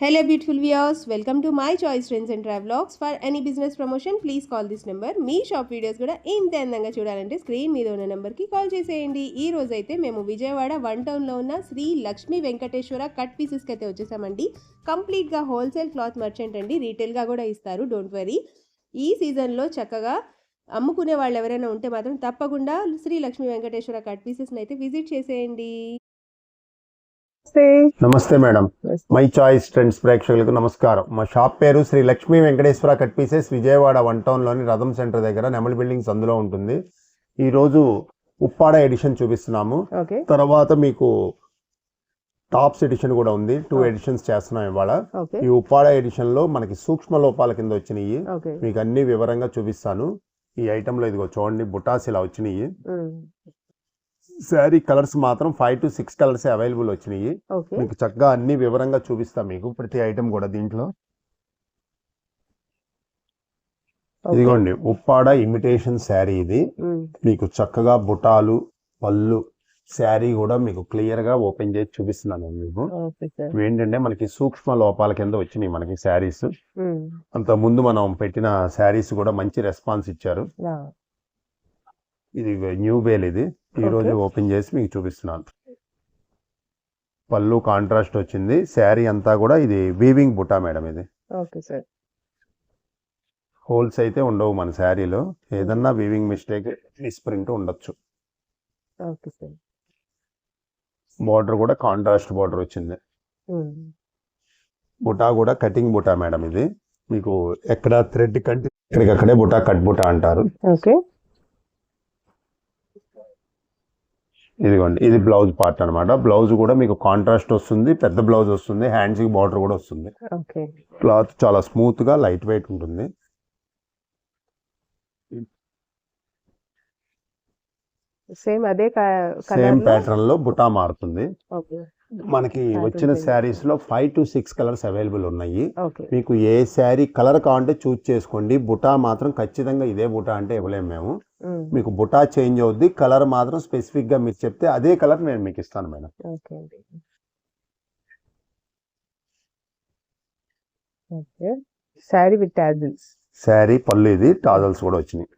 Hello beautiful viewers. Welcome to my choice trends and travelogues for any business promotion please call this number me shop videos కూడా ఇంత అందంగా చూడాలంటే screen మీద ఉన్న నెంబర్కి call చేసేయండి. ఈ రోజు అయితే మేము విజయవాడ వన్ టౌన్లో ఉన్న శ్రీ లక్ష్మీ వెంకటేశ్వర కట్ పీసెస్కి అయితే వచ్చేసామండి. కంప్లీట్గా హోల్సేల్ క్లాత్ మర్చెంట్ అండి. రీటైల్గా కూడా ఇస్తారు. డోంట్ వరీ ఈ సీజన్లో చక్కగా అమ్ముకునే వాళ్ళు ఎవరైనా ఉంటే మాత్రం తప్పకుండా శ్రీ లక్ష్మీ వెంకటేశ్వర కట్ పీసెస్ని అయితే విజిట్ చేసేయండి. నమస్తే. మేడం. మై చాయిస్ ట్రెండ్స్ ప్రేక్షకులకు నమస్కారం. మా షాప్ పేరు Shri Lakshmi Venkateswara cut pieces Vijayawada one టౌన్లోని Ratham centre దగ్గర నెమలి బిల్డింగ్స్ అందులో ఉంటుంది. ఈరోజు ఉప్పాడ ఎడిషన్ చూపిస్తున్నాము. తర్వాత మీకు టాప్స్ ఎడిషన్ కూడా ఉంది. టూ ఎడిషన్స్ చేస్తున్నాం ఇవాళ. ఈ ఉప్పాడ ఎడిషన్లో మనకి సూక్ష్మ లోపాల కింద వచ్చినాయి. మీకు అన్ని వివరంగా చూపిస్తాను. ఈ ఐటమ్లో ఇదిగో చూడండి బుటాస్ ఇలా వచ్చినాయి. శారీ కలర్స్ మాత్రం five to six colours available వచ్చినాయి. మీకు చక్కగా అన్ని వివరంగా చూపిస్తాం మీకు. ప్రతి ఐటమ్ కూడా దీంట్లో. ఇదిగోండి ఉప్పాడ ఇమిటేషన్ శారీ ఇది. మీకు చక్కగా బుటాలు పళ్ళు శారీ కూడా మీకు క్లియర్గా ఓపెన్ చేసి చూపిస్తున్నాను మీకు. ఏంటంటే మనకి సూక్ష్మ లోపాల కింద వచ్చినాయి మనకి శారీస్. అంత ముందు మనం పెట్టిన శారీస్ కూడా మంచి రెస్పాన్స్ ఇచ్చారు. ఇది న్యూ బేల్ ఇది. ఈ రోజు ఓపెన్ చేసి మీకు చూపిస్తున్నాను. పళ్ళు కాంట్రాస్ట్ వచ్చింది. శారీ అంతా కూడా ఇది వీవింగ్ బుటా మేడం ఇది. Okay sir. హోల్స్ అయితే ఉండవు మన శారీలో. ఏదన్నా వీవింగ్ మిస్టేక్ మిస్ప్రింట్ ఉండొచ్చు. Okay sir. బార్డర్ కూడా కాంట్రాస్ట్ బార్డర్ వచ్చింది. బుటా కూడా కటింగ్ బుటా మేడం ఇది. మీకు ఎక్కడ థ్రెడ్ కట్ ఇక్కడికక్కడే బుటా కట్ బుటా అంటారు. ఓకే. ఇదిగోండి ఇది బ్లౌజ్ పార్ట్ అన్నమాట. బ్లౌజ్ కూడా మీకు కాంట్రాస్ట్ వస్తుంది పెద్ద బ్లౌజ్ వస్తుంది హ్యాండ్స్కి బార్డర్ కూడా వస్తుంది. క్లాత్ చాలా స్మూత్గా లైట్ వెయిట్ ఉంటుంది. సేమ్ అదే సేమ్ ప్యాటర్న్లో బుటా మారుతుంది. మనకి వచ్చిన. శారీస్లో five to six colours available ఉన్నాయి. మీకు ఏ శారీ కలర్ కావాలంటే చూస్ చేసుకోండి. బుటా మాత్రం ఖచ్చితంగా ఇదే బుటా అంటే ఇవ్వలేము మేము. మీకు బుటా చేంజ్ అవుద్ది. కలర్ మాత్రం స్పెసిఫిక్గా మీరు చెప్తే అదే కలర్ నేను మీకు ఇస్తాను madam. Sari with tassels. Sari పళ్ళు ఇది. టాజల్స్ కూడా వచ్చినాయి.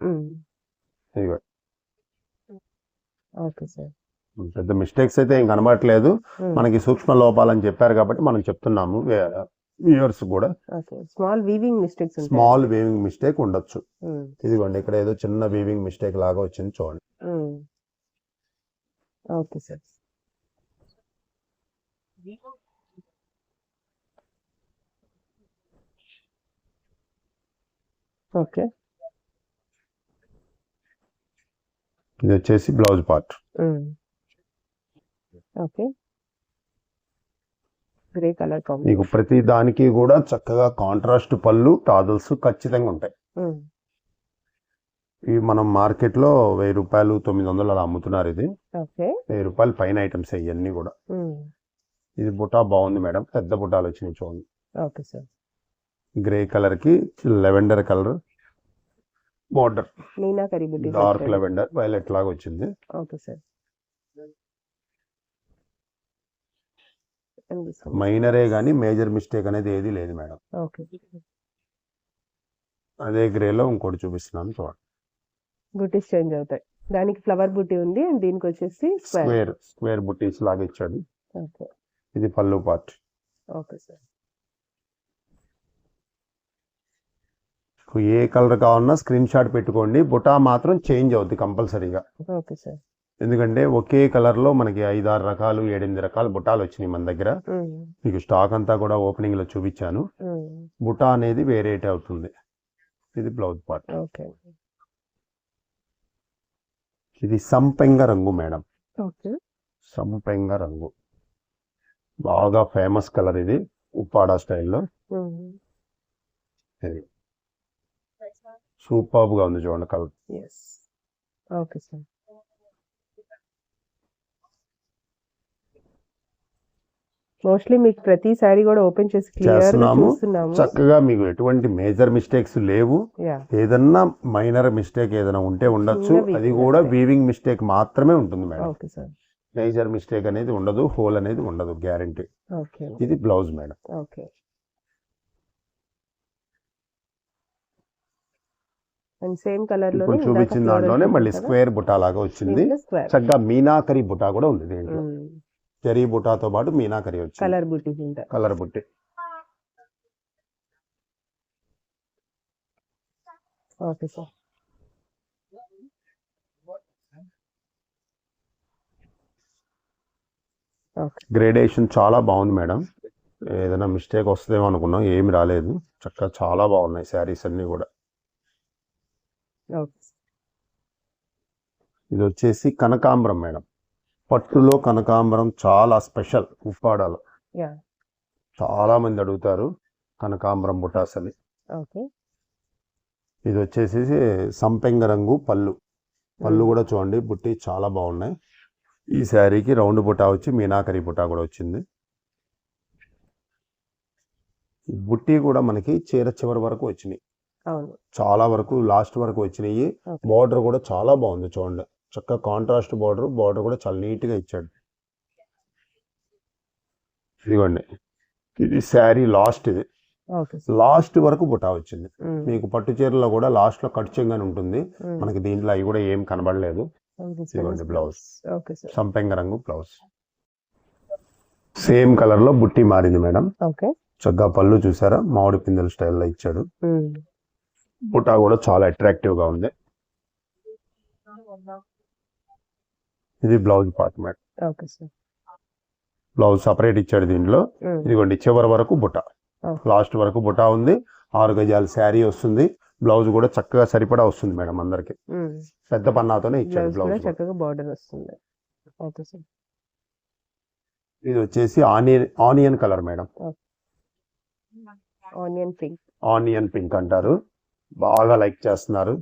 Okay sir. పెద్ద మిస్టేక్స్ అయితే ఏం కనబడట్లేదు. మనకి సూక్ష్మ లోపాలని చెప్పారు కాబట్టి మనం చెప్తున్నాము. వ్యూయర్స్ కూడా small weaving mistakes small weaving mistake ఉండొచ్చు. ఇదిగోండి ఇక్కడ ఏదో చిన్న వీవింగ్ మిస్టేక్ లాగా వచ్చింది చూడండి. Okay sir. ఓకే. ఇది వచ్చేసి blouse part. Okay. Grey colour మీకు ప్రతి దానికి కూడా చక్కగా కాంట్రాస్ట్ పళ్ళు టాజల్స్ ఖచ్చితంగా ఉంటాయి. ఇవి మనం మార్కెట్లో వెయ్యి రూపాయలు తొమ్మిది వందలు అలా అమ్ముతున్నారు ఇది. వెయ్యి రూపాయలు పైన ఐటమ్స్ ఇవన్నీ కూడా. ఇది బుటా బాగుంది మేడం. పెద్ద బుటాలు వచ్చినాయి చూడండి. గ్రే కలర్కి లెవెండర్ కలర్. బోర్డర్. మీనా కరీ బుట్టి డార్క్ లెవెండర్ వైలెట్ లాగా వచ్చింది. Okay sir. మైనరే కానీ మేజర్ మిస్టేక్ అనేది ఏది లేదు మేడం. ఓకే. అదే గ్రేలో ఇంకోటి చూపిస్తున్నాను చూడండి. బుటీస్ చేంజ్ అవుతాయి. దానికి ఫ్లవర్ బుట్టి ఉంది అండ్ దీనికి వచ్చేసి స్క్వేర్. స్క్వేర్ స్క్వేర్ బుట్టీస్ లాగా ఇచ్చాడు. ఓకే. ఇది పళ్ళు పార్ట్. Okay sir. ఏ కలర్ కావాలన్నా స్క్రీన్ షాట్ పెట్టుకోండి. బుటా మాత్రం చేంజ్ అవుద్ది కంపల్సరీగా. Okay sir. ఎందుకంటే ఒకే కలర్లో మనకి ఐదు ఆరు రకాలు ఏడెనిమిది రకాల బుటాలు వచ్చినాయి మన దగ్గర. మీకు స్టాక్ అంతా కూడా ఓపెనింగ్లో చూపించాను బుటా అనేది వేరేట్ అవుతుంది. ఇది బ్లౌజ్ పార్ట్. ఓకే. ఇది సంపెంగ రంగు మేడం. ఓకే. సంపెంగ రంగు. బాగా ఫేమస్ కలర్ ఇది ఉప్పాడా స్టైల్లో. సూపర్గా ఉంది చూడండి కలర్. ఓకే సార్ మోస్ట్లీ మీకు ప్రతి సారీ కూడా ఓపెన్ చేసి చేస్తున్నాము. చక్కగా మీకు ఎటువంటి మేజర్ మిస్టేక్స్ లేవు. ఏదన్నా మైనర్ మిస్టేక్ ఏదైనా ఉంటే ఉండొచ్చు. అది. కూడా వీవింగ్ మిస్టేక్ మాత్రమే ఉంటుంది madam. Okay sir major mistake అనేది ఉండదు. హోల్ అనేది ఉండదు. గ్యారంటీ ఇది blouse madam. Okay and same కలర్లో చూపించిన దాంట్లోనే మళ్ళీ స్క్వేర్ బుటా లాగా వచ్చింది. చక్కగా మీనాకరి బుటా కూడా ఉంది దీంట్లో. జరీ బుటాతో పాటు మీనాకరి వచ్చింది. కలర్ బుటీస్ ఉంటాయి కలర్ బుట్టి. ఓకే సార్ గ్రేడేషన్ చాలా బాగుంది మేడం. ఏదైనా మిస్టేక్ వస్తుందేమో అనుకున్నాం. ఏమి రాలేదు. చక్కగా చాలా బాగున్నాయి శారీస్ అన్ని కూడా. ఇది వచ్చేసి కనకాంబరం మేడం. పట్టులో కనకాంబరం చాలా స్పెషల్ ఉప్పాడలో. చాలా మంది అడుగుతారు కనకాంబరం బుటాస్ అని. ఇది వచ్చేసి సంపెంగ రంగు పళ్ళు. పళ్ళు కూడా చూడండి బుట్టి చాలా బాగున్నాయి. ఈ శారీకి రౌండ్ బుటా వచ్చి మీనాకరి బుటా కూడా వచ్చింది. బుట్టి కూడా మనకి చీర చివరి వరకు వచ్చినాయి. చాలా వరకు లాస్ట్ వరకు వచ్చినాయి. బార్డర్ కూడా చాలా బాగుంది చూడండి. చక్కగా కాంట్రాస్ట్ బార్డర్ బార్డర్ కూడా చాలా నీట్గా ఇచ్చాడు. ఇదిగోండి. ఇది శారీ లాస్ట్ ఇది. లాస్ట్ వరకు బుటా వచ్చింది. మీకు పట్టు చీరలో కూడా లాస్ట్లో కట్ చెంగని ఉంటుంది. మనకి దీంట్లో అవి కూడా ఏం కనబడలేదు. ఇదిగోండి బ్లౌజ్. సంపెంగ రంగు బ్లౌజ్. సేమ్ కలర్లో బుట్టి మారింది మేడం. ఓకే. చక్కగా పళ్ళు చూసారా? మామిడి పిందెల స్టైల్లో ఇచ్చాడు. బుటా కూడా చాలా అట్రాక్టివ్గా ఉంది. ఇది blouse part madam. Blouse separate ఇచ్చాడు దీంట్లో. ఇదిగోండి చివరి వరకు బుట్ట Okay. లాస్ట్ వరకు బుటా ఉంది. ఆరు గజాల శారీ వస్తుంది. బ్లౌజ్ కూడా చక్కగా సరిపడా వస్తుంది మేడం అందరికి. పెద్ద పన్నాతోనే ఇచ్చాడు బ్లౌజ్ చక్కగా బార్డర్ వస్తుంది. Okay sir. ఇది వచ్చేసి onion onion colour madam. Onion pink. Onion pink అంటారు. బాగా లైక్ చేస్తున్నారు.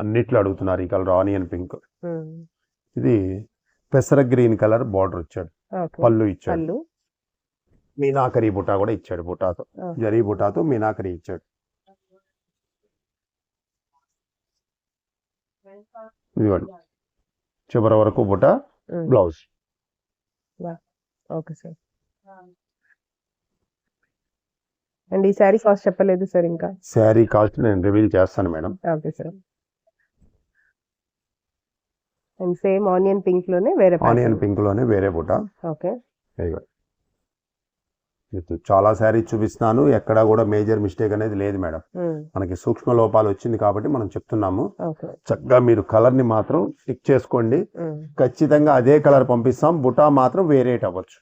అన్నిట్లో అడుగుతున్నారు ఈ కలర్ ఆనియన్ పింక్. ఇది పెసర గ్రీన్ కలర్ బార్డర్ ఇచ్చాడు. పళ్ళు ఇచ్చాడు. మీనాకరి బుటా కూడా ఇచ్చాడు బుటాతో. జరీ బుటాతో మీనాకరి ఇచ్చాడు. ఇదిగోండి. చివరి వరకు బుట బ్లౌజ్. Okay sir. అండ్ ఈ శారీ కాస్ట్ చెప్పలేదు సార్ ఇంకా. శారీ కాస్ట్ నేను రివీల్ చేస్తాను madam. Okay sir. And same onion పింక్లోనే వేరే ఆనియన్ పింక్లోనే వేరే బుట ఓకే. చాలా శారీ చూపిస్తున్నాను. ఎక్కడా కూడా మేజర్ మిస్టేక్ అనేది లేదు మేడం. మనకి సూక్ష్మ లోపాలు వచ్చింది కాబట్టి మనం చెప్తున్నాము. చక్కగా మీరు కలర్ని మాత్రం టిక్ చేసుకోండి. ఖచ్చితంగా అదే కలర్ పంపిస్తాం. బుటా మాత్రం వేరేట్ అవ్వచ్చు.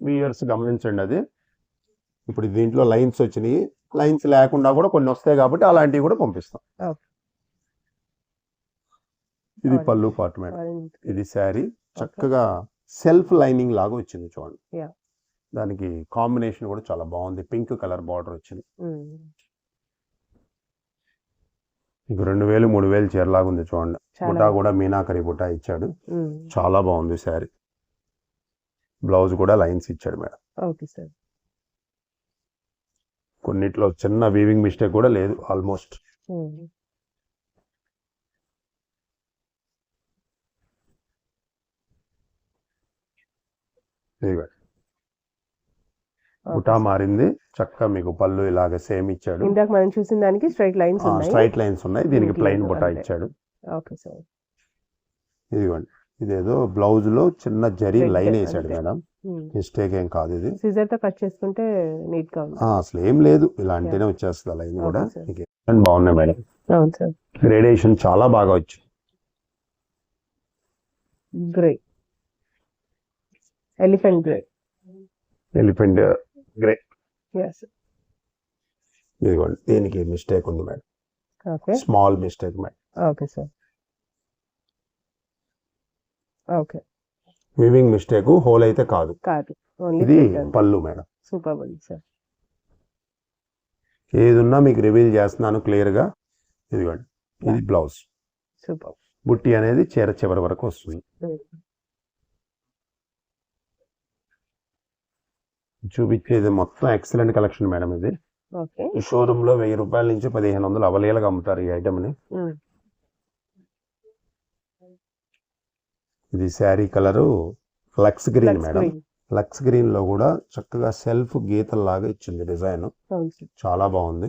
వ్యూయర్స్ గమనించండి అది. ఇప్పుడు దీంట్లో లైన్స్ వచ్చినాయి. లైన్స్ లేకుండా కూడా కొన్ని వస్తాయి కాబట్టి అలాంటివి కూడా పంపిస్తాం. ఇది. పళ్ళు పాటు మేడం. ఇది శారీ. చక్కగా సెల్ఫ్ లైనింగ్ లాగా వచ్చింది చూడండి. దానికి కాంబినేషన్ కూడా చాలా బాగుంది. పింక్ కలర్ బార్డర్ వచ్చింది. మీకు రెండు వేలు మూడు వేలు చీరలాగా ఉంది చూడండి. బుటా కూడా మీనాకరి బుటా ఇచ్చాడు. చాలా బాగుంది శారీ. బ్లౌజ్ కూడా లైన్స్ ఇచ్చాడు మేడం. Okay sir. కొన్నిట్లో చిన్న వీవింగ్ మిస్టేక్ కూడా లేదు ఆల్మోస్ట్ బుటా సార్. మారింది చక్కగా మీకు పళ్ళు ఇలాగ సేమ్ ఇచ్చాడు. ఇందాక మనం చూసిన దానికి స్ట్రైట్ లైన్స్ ఉన్నాయి. స్ట్రైట్ లైన్స్ ఉన్నాయి దీనికి ప్లెయిన్ లేదు, బుటా. ఇచ్చాడు. ఓకే సార్ ఇదిగోండి. ఇదేదో బ్లౌజ్లో చిన్న జరీ లైన్. వేసాడు మేడం. మిస్టేక్ ఏం కాదు ఇది. Scissor తో కట్ చేసుకుంటే నీట్గా ఉంది అసలు ఏం లేదు. ఇలా అంటేనే వచ్చేస్తుంది లైన్ కూడా. బాగున్నాయి మేడం? గ్రేడేషన్ చాలా బాగా వచ్చింది grey elephant grey elephant grey ఇదిగోండి. దీనికి మిస్టేక్ ఉంది madam. Small mistake madam. Okay sir okay. Weaving mistake hole అయితే కాదు. కాదు. ఇది పళ్ళు మేడం. సూపర్ ఉంది సార్ ఏది ఉన్నా మీకు రివీల్ చేస్తున్నాను క్లియర్గా. ఇదిగోండి. ఇది బ్లౌజ్ సూపర్ బుట్టి అనేది చీర చివరి వరకు వస్తుంది. చూపించేది మొత్తం ఎక్సలెంట్ కలెక్షన్ మేడం ఇది. షోరూమ్లో వెయ్యి రూపాయల నుంచి పదిహేను వందలు అవలేలుగా అమ్ముతారు ఈ ఐటమ్ని. ఇది sari colour lux green madam. Lux గ్రీన్లో కూడా చక్కగా సెల్ఫ్ గీతల్లాగా ఇచ్చింది డిజైన్. చాలా బాగుంది.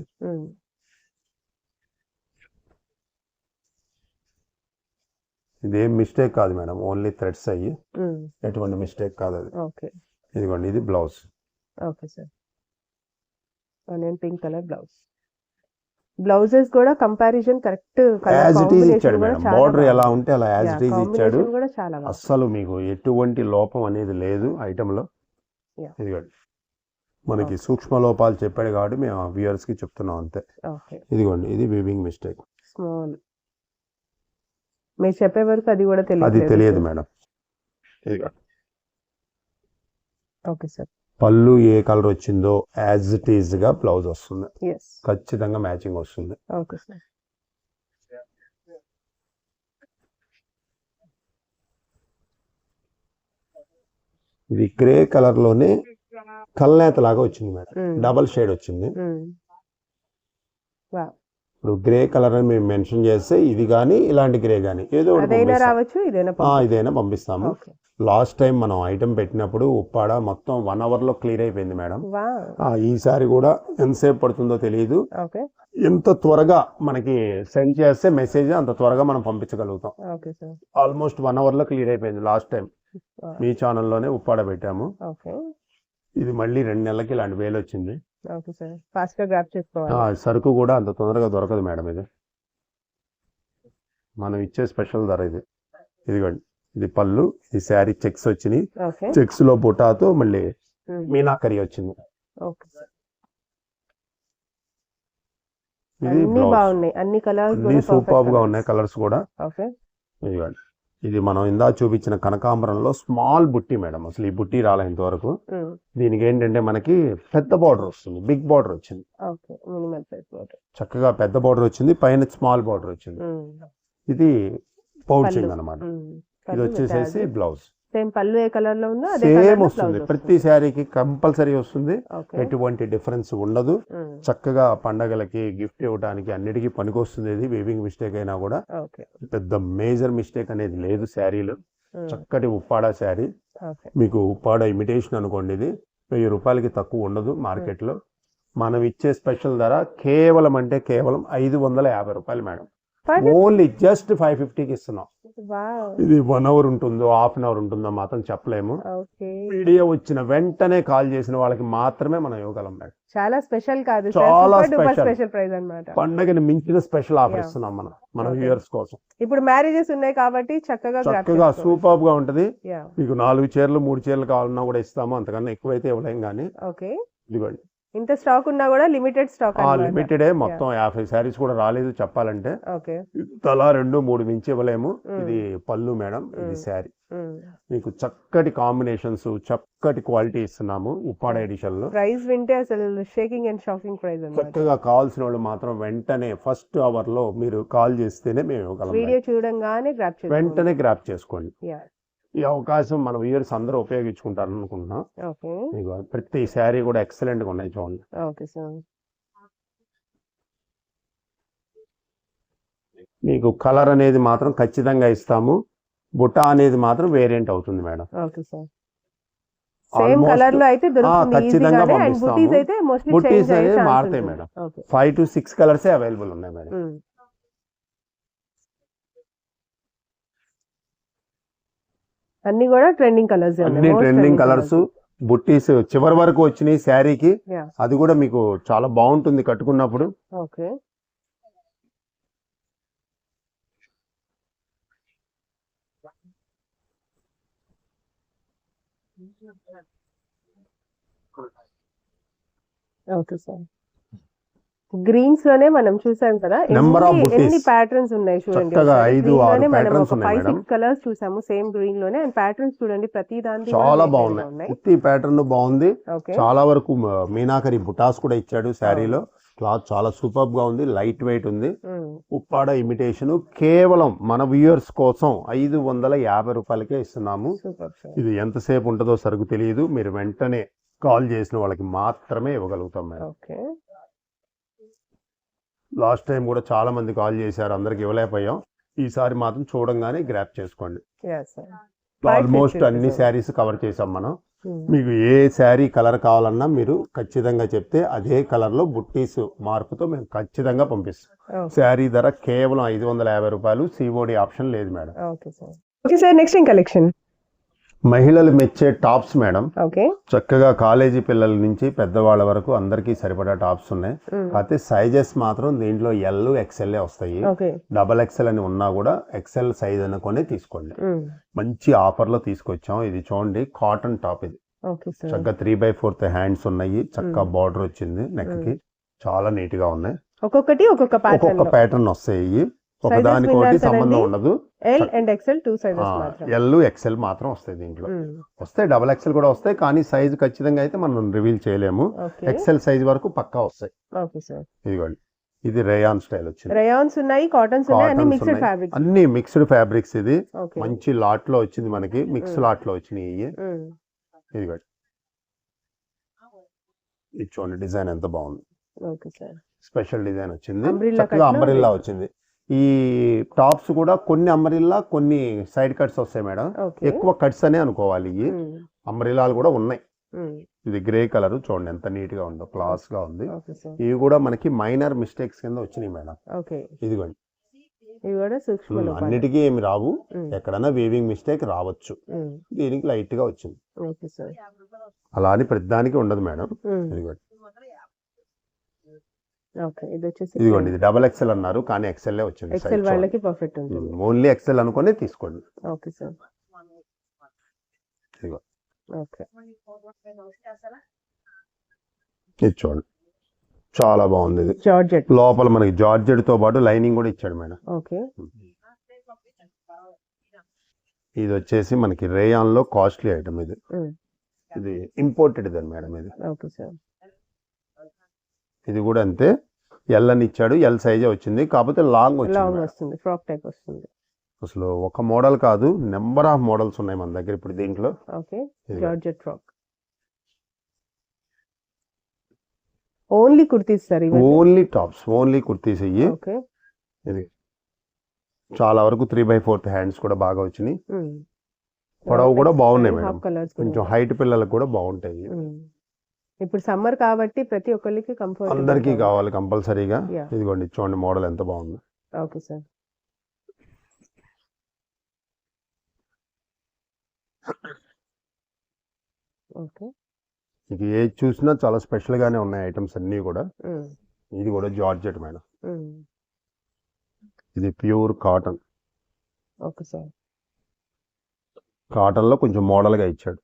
ఇది ఏం మిస్టేక్ కాదు మేడం. ఓన్లీ థ్రెడ్స్ అయ్యి ఎటువంటి మిస్టేక్ కాదు అది. ఇదిగోండి ఇది బ్లౌజ్. Okay sir. నేను పింక్ కలర్ బ్లౌజ్. బ్లౌజెస్ కూడా comparison correct as it is ఇచ్చాడు మేడం. బార్డర్ ఎలా ఉంటే అలా యాజ్ ఇట్ ఈజ్ ఇచ్చాడు. అస్సలు మీకు ఎటువంటి లోపం అనేది లేదు ఐటెంలో. ఇదిగోండి. మనకి సూక్ష్మ లోపాలు చెప్పాడు కాబట్టి మేము వ్యూయర్స్కి చెప్తున్నాం అంతే. ఇదిగోండి ఇది వీవింగ్ మిస్టేక్ స్మాల్ మీరు చెప్పే వరకు అది కూడా తెలియదు అది తెలియదు మేడం. ఇదిగోండి ఓకే సార్ పళ్ళు ఏ కలర్ వచ్చిందో యాజ్ ఇట్ ఈజ్గా బ్లౌజ్ వస్తుంది. ఖచ్చితంగా మ్యాచింగ్ వస్తుంది. ఇది గ్రే కలర్లోనే కల్నేత లాగా వచ్చింది మేడం. డబల్ షేడ్ వచ్చింది. ఇప్పుడు గ్రే కలర్ అని మేము మెన్షన్ చేస్తే ఇది కానీ ఇలాంటి గ్రే కానీ ఏదో ఇదైనా పంపిస్తాము. లాస్ట్ టైం మనం ఐటెం పెట్టినప్పుడు ఉప్పాడ మొత్తం వన్ అవర్లో క్లియర్ అయిపోయింది మేడం. ఈసారి కూడా ఎంతసేపు పడుతుందో తెలియదు ఎంత త్వరగా మనకి సెండ్ చేస్తే మెసేజ్ అంత త్వరగా మనం పంపించగలుగుతాం. ఆల్మోస్ట్ వన్ అవర్లో క్లియర్ అయిపోయింది లాస్ట్ టైం. మీ ఛానల్లోనే ఉప్పాడ పెట్టాము. ఇది మళ్ళీ రెండు నెలలకి ఇలాంటి వేలు వచ్చింది. సరుకు కూడా అంత తొందరగా దొరకదు మేడం ఇది. మనం ఇచ్చే స్పెషల్ ధర ఇది. ఇదిగోండి. ఇది పళ్ళు ఇది శారీ చెక్స్ వచ్చినాయి. చెక్స్లో బుటాతో మళ్ళీ మీనాకరి వచ్చింది. ఇది అన్ని బ్లౌజ్. బాగున్నాయి. అన్ని కలర్స్ అన్ని సూపర్గా ఉన్నాయి కలర్స్ కూడా. ఇదిగోండి. ఇది మనం ఇందా చూపించిన కనకాంబరంలో స్మాల్ బుట్టి మేడం. అసలు ఈ బుట్టి రాలే ఇంతవరకు. దీనికి ఏంటంటే మనకి పెద్ద బార్డర్ వస్తుంది. బిగ్ బార్డర్ వచ్చింది. చక్కగా పెద్ద బార్డర్ వచ్చింది. పైన స్మాల్ బార్డర్ వచ్చింది. ఇది పౌచింగ్ పళ్ళు. ఇది వచ్చేసేసి బ్లౌజ్. సేమ్ పళ్ళు ఏ కలర్లో ఉందో సేమ్ వస్తుంది. ప్రతి శారీకి కంపల్సరీ వస్తుంది. ఎటువంటి డిఫరెన్స్ ఉండదు. చక్కగా పండగలకి గిఫ్ట్ ఇవ్వడానికి అన్నిటికీ పనికొస్తుంది. ఇది వీవింగ్ మిస్టేక్ అయినా కూడా. పెద్ద మేజర్ మిస్టేక్ అనేది లేదు శారీలో. చక్కటి ఉప్పాడ శారీ. మీకు ఉప్పాడ ఇమిటేషన్ అనుకోండి ఇది. వెయ్యి రూపాయలకి తక్కువ ఉండదు మార్కెట్లో. మనం ఇచ్చే స్పెషల్ ధర కేవలం అంటే కేవలం ఐదు వందల యాభై రూపాయలు మేడం. ఓన్లీ జస్ట్ ఫైవ్ ఫిఫ్టీకి ఇస్తున్నాం. ఇది వన్ అవర్ ఉంటుందో హాఫ్ అన్ అవర్ ఉంటుందో మాత్రం చెప్పలేము. వీడియో వచ్చిన వెంటనే కాల్ చేసిన వాళ్ళకి మాత్రమే మనం ఇవ్వగలం మేడం. చాలా స్పెషల్ కాదు చాలా. స్పెషల్. ప్రైస్ అన్నమాట. పండగని మించిన స్పెషల్ ఆఫర్. ఇస్తున్నాం మనం మన. వ్యూయర్స్ కోసం. ఇప్పుడు మ్యారేజెస్ ఉన్నాయి కాబట్టి చక్కగా చక్కగా. సూపర్గా ఉంటది. మీకు నాలుగు చీరలు మూడు చీరలు కావాలన్నా కూడా ఇస్తాము అంతకన్నా ఎక్కువైతే ఇవ్వలేం కానీ. ఓకే ఇదిగోండి. ఇంత స్టాక్ ఉన్నా కూడా లిమిటెడ్ స్టాక్ లిమిటెడే మొత్తం యాభై శారీస్ కూడా రాలేదు చెప్పాలంటే. తలా రెండు మూడు మించి ఇవ్వలేము. Mm. ఇది పళ్ళు మేడం ఇది Mm. శారీ మీకు చక్కటి కాంబినేషన్స్ చక్కటి క్వాలిటీ ఇస్తున్నాము ఉప్పాడ ఎడిషన్లో ప్రైస్ వింటే అసలు షేకింగ్ అండ్ షాకింగ్ ప్రైస్ చక్కగా కావాల్సిన వాళ్ళు మాత్రం వెంటనే ఫస్ట్ అవర్లో మీరు కాల్ చేస్తేనే మేము వీడియో చూడంగానే వెంటనే గ్రాప్ చేసుకోండి. ఈ అవకాశం మన వ్యూయర్స్ అందరూ ఉపయోగించుకుంటారు అనుకుంటున్నాం ఓకే. మీకు ప్రతి శారీ కూడా ఎక్సలెంట్గా ఉన్నాయి చూడండి. Okay sir. మీకు కలర్ అనేది మాత్రం ఖచ్చితంగా ఇస్తాము. బుట్ట అనేది మాత్రం వేరియంట్ అవుతుంది madam. Okay sir. Same Almost- కలర్లో అయితే దొరుకుతుంది ఖచ్చితంగా పంపిస్తాము. అయితే మారుతాయి. మేడం. ఫైవ్ టు సిక్స్ కలర్సే అవైలబుల్ ఉన్నాయి మేడం. అన్ని కూడా ట్రెండింగ్ కలర్స్ అన్ని ట్రెండింగ్ కలర్స్ బుట్టీస్ చివరి వరకు వచ్చినాయి శారీకి. అది కూడా మీకు చాలా బాగుంటుంది కట్టుకున్నప్పుడు. ఓకే ఓకే సార్ గ్రీన్స్లోనే మనం చూసాం కదా. ఎన్ని- ప్యాటర్న్స్ ఉన్నాయి చూడండి. మనం ఒక ఫైవ్. సిక్స్ కలర్స్ చూసాము సేమ్ గ్రీన్లోనే. అండ్ ప్యాటర్న్స్ చూడండి ప్రతి దాని చాలా బాగున్నాయి. ప్రతి ప్యాటర్న్ బాగుంది. చాలా వరకు మీనాకరి బుటాస్ కూడా ఇచ్చాడు శారీలో. క్లాత్ చాలా సూపర్గా ఉంది లైట్ వెయిట్ ఉంది. ఉప్పాడ ఇమిటేషన్ కేవలం మన వ్యూయర్స్ కోసం ఐదు వందల యాభై రూపాయలకే ఇస్తున్నాము. ఇది ఎంతసేపు ఉంటుందో సరుకు తెలియదు. మీరు వెంటనే కాల్ చేసిన వాళ్ళకి మాత్రమే ఇవ్వగలుగుతాం మేడం. ఓకే లాస్ట్ టైం కూడా చాలా మంది కాల్ చేశారు అందరికి ఇవ్వలేకపోయాం. ఈసారి మాత్రం చూడంగానే గ్రాప్ చేసుకోండి. ఆల్మోస్ట్ 550 అన్ని. శారీస్ కవర్ చేసాం మనం. మీకు ఏ శారీ కలర్ కావాలన్నా మీరు ఖచ్చితంగా చెప్తే అదే కలర్లో బుట్టీస్ మార్పుతో మేము ఖచ్చితంగా పంపిస్తాం. శారీ ధర కేవలం ఐదు వందల యాభై రూపాయలు సిఓడి ఆప్షన్ లేదు madam. Okay sir next collection మహిళలు మెచ్చే టాప్స్ మేడం. చక్కగా కాలేజీ పిల్లల నుంచి పెద్దవాళ్ళ వరకు అందరికీ సరిపడా టాప్స్ ఉన్నాయి. కాకపోతే సైజెస్ మాత్రం దీంట్లో ఎల్ ఎక్సెల్ వస్తాయి. డబల్ ఎక్సెల్ అని ఉన్నా కూడా ఎక్సెల్ సైజ్ అనుకొని తీసుకోండి. మంచి ఆఫర్లో తీసుకొచ్చాం. ఇది చూడండి కాటన్ టాప్ ఇది. చక్కగా త్రీ బై ఫోర్త్ హ్యాండ్స్ ఉన్నాయి. చక్కగా. బార్డర్ వచ్చింది నెక్కి. చాలా నీట్గా ఉన్నాయి. ఒక్కొక్కటి ఒక్కొక్క ఒక్కొక్క ప్యాటర్న్ వస్తాయి. ఇవి. ఒకదానికి విన్నారు ఒకటి కదండి? సంబంధం ఉండదు. L and XL two sizes మాత్రం ఎల్ ఎక్సెల్ మాత్రం వస్తాయి దీంట్లో. మ్మ్. వస్తాయి డబల్ ఎక్సెల్ కూడా వస్తాయి కానీ సైజ్ ఖచ్చితంగా అయితే మనం రివీల్ చేయలేము. ఎక్సెల్ సైజ్ వరకు పక్కా వస్తాయి. ఇదిగోండి. ఇది రేయాన్ స్టైల్ వచ్చింది. రయాన్స్ ఉన్నాయి కాటన్స్ ఉన్నాయి అన్ని మిక్స్డ్. ఫ్యాబ్రిక్స్ అన్ని మిక్స్డ్ ఫ్యాబ్రిక్స్ ఇది. మంచి లాట్లో వచ్చింది మనకి. మిక్స్ మ్మ్. లాట్లో వచ్చినాయి ఇవి మ్మ్. ఇదిగోండి. ఇది చూడండి డిజైన్ ఎంత బాగుంది. ఓకే సార్ స్పెషల్ డిజైన్ వచ్చింది. చక్కగా అంబరిల్లా. వచ్చింది. ఈ టాప్స్ కూడా కొన్ని అంబరిల్లా కొన్ని సైడ్ కట్స్ వస్తాయి మేడం. ఎక్కువ కట్స్ అనే అనుకోవాలి ఇవి. మ్మ్. అంబరిల్లాలు కూడా ఉన్నాయి. ఇది గ్రే కలర్ చూడండి ఎంత నీట్గా ఉందో క్లాస్గా ఉంది. ఇవి కూడా మనకి మైనర్ మిస్టేక్స్ కింద వచ్చినాయి మేడం. ఓకే. ఇదిగోండి. అన్నిటికీ ఏమి రావు. ఎక్కడైనా వీవింగ్ మిస్టేక్ రావచ్చు. దీనికి లైట్గా వచ్చింది. Okay sir. అలా అని ప్రతిదానికి ఉండదు మేడం. ఇదిగోండి. ఓకే ఇది వచ్చేసి ఇదిగోండి ఇది డబల్ ఎక్సెల్ అన్నారు కానీ ఎక్సెల్ వచ్చింది ఎక్సెల్ వాళ్ళకి పర్ఫెక్ట్ ఉంటుంది. ఓన్లీ ఎక్సెల్ అనుకునే తీసుకోండి. Okay sir. ఇదిగో. ఓకే. ఇది చూడండి. చాలా బాగుంది ఇది. జార్జెట్ లోపల మనకి జార్జెడ్తో పాటు లైనింగ్ కూడా ఇచ్చాడు మేడం. ఓకే. ఇది వచ్చేసి మనకి రేయాన్లో కాస్ట్లీ ఐటమ్ ఇది. ఇది ఇంపోర్టెడ్ ఇది మేడం ఇది. Okay sir. ఇది కూడా అంతే. ఎల్ అని ఇచ్చాడు. ఎల్ సైజే వచ్చింది. కాకపోతే లాంగ్ వచ్చింది లాంగ్. వస్తుంది. ఫ్రాక్ టైప్ వస్తుంది. అసలు ఒక మోడల్ కాదు. నెంబర్ ఆఫ్ మోడల్స్ ఉన్నాయి మన దగ్గర ఇప్పుడు దీంట్లో. ఓకే ఇదిగో. Georgette frock only kurtis sir ఇవి ఓన్లీ టాప్స్ ఓన్లీ కుర్తీస్ ఇవి ఓకే ఇది చాలా వరకు త్రీ బై ఫోర్త్ హ్యాండ్స్ కూడా బాగా వచ్చినాయి. పొడవు కూడా బాగున్నాయి మేడం. కలర్స్ కొంచెం హైట్ పిల్లలకు కూడా బాగుంటాయి ఇప్పుడు సమ్మర్ కాబట్టి ప్రతి ఒక్కరికి కంఫర్ట్ అందరికీ కావాలి కంపల్సరీగా. ఇదిగోండి చూడండి మోడల్ ఎంత బాగుంది. ఓకే సార్ ఓకే మీకు ఏది చూసినా చాలా స్పెషల్ గానే ఉన్నాయి ఐటమ్స్ అన్నీ కూడా. ఇది కూడా జార్జెట్ మేడం. ఇది ప్యూర్ కాటన్. ఓకే సార్ కాటన్లో కొంచెం మోడల్గా ఇచ్చాడు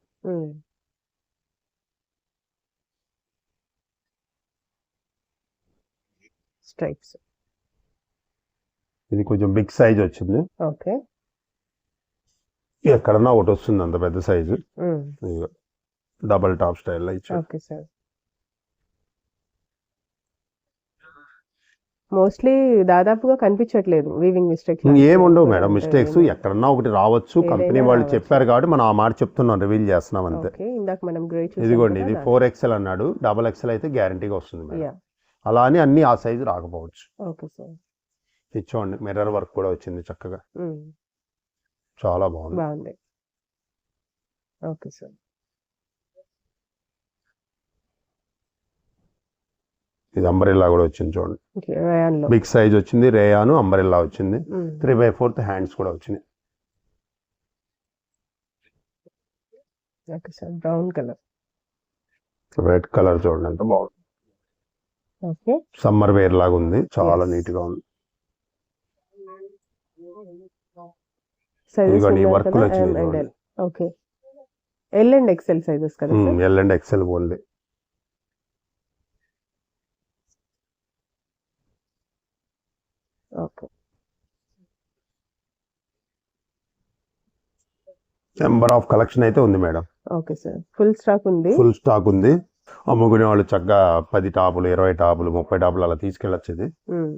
స్ట్రైప్స్ ఇది కొంచెం బిగ్ సైజ్ వచ్చింది. ఓకే ఎక్కడన్నా ఒకటి వస్తుంది అంత పెద్ద సైజు డబల్ టాప్ స్టైల్లో ఇచ్చాడు ఓకే సార్ మోస్ట్లీ దాదాపుగా కనిపించట్లేదు వీవింగ్ మిస్టేక్స్ ఏముండవు మేడం మిస్టేక్స్ ఎక్కడన్నా ఒకటి రావచ్చు. కంపెనీ వాళ్ళు. చెప్పారు కాబట్టి మనం ఆ మాట చెప్తున్నాం రివీల్ చేస్తున్నాం అంతే. ఇందాక మనం ఇదిగోండి ఇది ఫోర్ ఎక్స్ఎల్ అన్నాడు. డబల్ ఎక్స్ఎల్ అయితే గ్యారంటీగా వస్తుంది మేడం. అలా అని అన్ని ఆ సైజు రాకపోవచ్చు. Okay sir. ఇది చూడండి మిర్రర్ వర్క్ కూడా వచ్చింది చక్కగా. చాలా బాగుంది. బాగుంది. Okay sir. ఇది అంబరిల్లా కూడా వచ్చింది చూడండి. బిగ్ సైజ్ వచ్చింది రేయాను అంబరిల్లా వచ్చింది. త్రీ బై ఫోర్త్ హ్యాండ్స్ కూడా వచ్చినాయి. Okay sir brown colour. Red colour చూడండి ఎంత బాగుంది. సమ్మర్ వేర్ లాగా ఉంది. చాలా. నీట్గా ఉంది. ఇదిగోండి, okay. L and XL sizes కదా L and XL only. Okay. Number of collection అయితే ఉంది madam. Okay sir full stock ఉంది. ఫుల్ స్టాక్ ఉంది. అమ్ముకునే వాళ్ళు చక్కగా పది టాపులు ఇరవై టాపులు ముప్పై టాపులు అలా తీసుకెళ్ళచ్చు ఇది మ్మ్.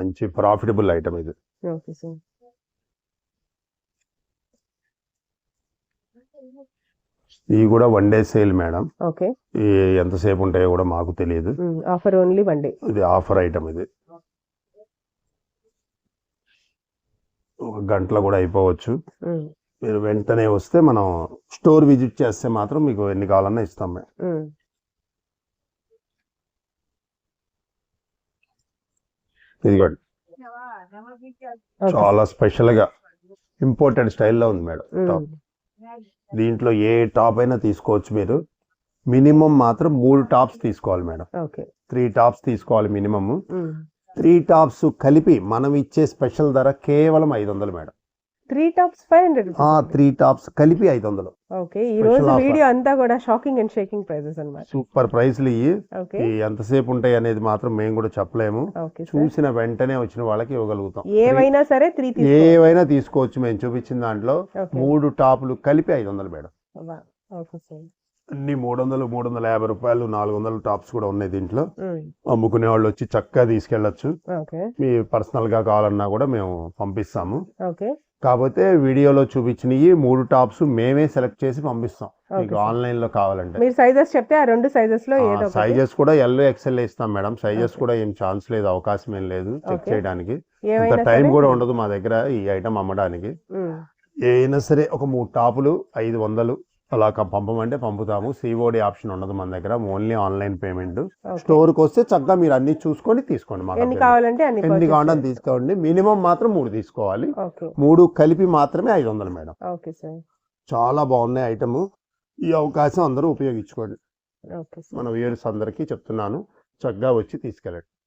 మంచి ప్రాఫిటబుల్ ఐటమ్ ఇది. ఇవి కూడా one day sale madam okay. ఎంతసేపు ఉంటాయో కూడా మాకు తెలియదు. ఆఫర్ ఓన్లీ వన్ డే ఇది ఆఫర్ ఐటమ్ ఇది. ఒక గంటలో కూడా అయిపోవచ్చు. మీరు వెంటనే వస్తే మనం స్టోర్ విజిట్ చేస్తే మాత్రం మీకు ఎన్ని కావాలన్నా ఇస్తాం మేడం ఇదిగోండి. చాలా స్పెషల్గా ఇంపోర్టెడ్ స్టైల్లో ఉంది మేడం. టాప్ దీంట్లో ఏ టాప్ అయినా తీసుకోవచ్చు మీరు మినిమం మాత్రం మూడు టాప్స్ తీసుకోవాలి మేడం త్రీ టాప్స్ తీసుకోవాలి మినిమం ఉమ్. త్రీ టాప్స్ కలిపి మనం ఇచ్చే స్పెషల్ ధర కేవలం ఐదు వందలు madam three tops five hundred three tops కలిపి ఐదు వందలు. ఓకే ఈ రోజు. వీడియో అంతా కూడా షాకింగ్ అండ్ షేకింగ్ ప్రైజెస్ అన్నమాట. సూపర్ ప్రైస్లు ఇవి. ఎంతసేపు ఉంటాయి అనేది మాత్రం మేము కూడా చెప్పలేము. చూసిన వెంటనే వచ్చిన వాళ్ళకి ఇవ్వగలుగుతాం. ఏవైనా సరే త్రీ ఏవైనా తీసుకోవచ్చు మేము చూపించిన దాంట్లో. మూడు టాపులు కలిపి ఐదు వందలు మేడం. అన్ని మూడు వందలు మూడు వందల యాభై రూపాయలు నాలుగు వందల టాప్స్ కూడా ఉన్నాయి దీంట్లో. అమ్ముకునే వాళ్ళు వచ్చి చక్కగా తీసుకెళ్ళొచ్చు. ఓకే. మీ పర్సనల్గా కావాలన్నా కూడా మేము పంపిస్తాము. ఓకే. కాకపోతే వీడియోలో చూపించినవి మూడు టాప్స్ మేమే సెలెక్ట్ చేసి పంపిస్తాం మీకు. ఆన్లైన్లో కావాలంటే మీరు సైజెస్ చెప్తే ఆ రెండు సైజెస్లో ఏదో. సైజెస్ కూడా ఎల్ ఎక్సెల్ ఇస్తాం మేడం సైజెస్. కూడా ఏం ఛాన్స్ లేదు అవకాశం ఏం లేదు చెక్. చేయడానికి టైం కూడా ఉండదు మా దగ్గర ఈ ఐటమ్ అమ్మడానికి. ఏదైనా సరే ఒక మూడు టాపులు ఐదు వందలు అలా పంపమంటే పంపుతాము. సిఓడి ఆప్షన్ ఉండదు మన దగ్గర. Only online payment. స్టోర్కి వస్తే చక్కగా మీరు అన్ని చూసుకొని తీసుకోండి మాకు ఎన్ని. కావాలంటే ఎన్ని కావాలని. తీసుకోండి. మినిమం మాత్రం మూడు తీసుకోవాలి. మూడు కలిపి మాత్రమే ఐదు వందలు మేడం. చాలా బాగున్నాయి ఐటమ్. ఈ అవకాశం అందరూ ఉపయోగించుకోండి. మన వ్యూయర్స్ అందరికీ చెప్తున్నాను. చక్కగా వచ్చి తీసుకెళ్ళండి.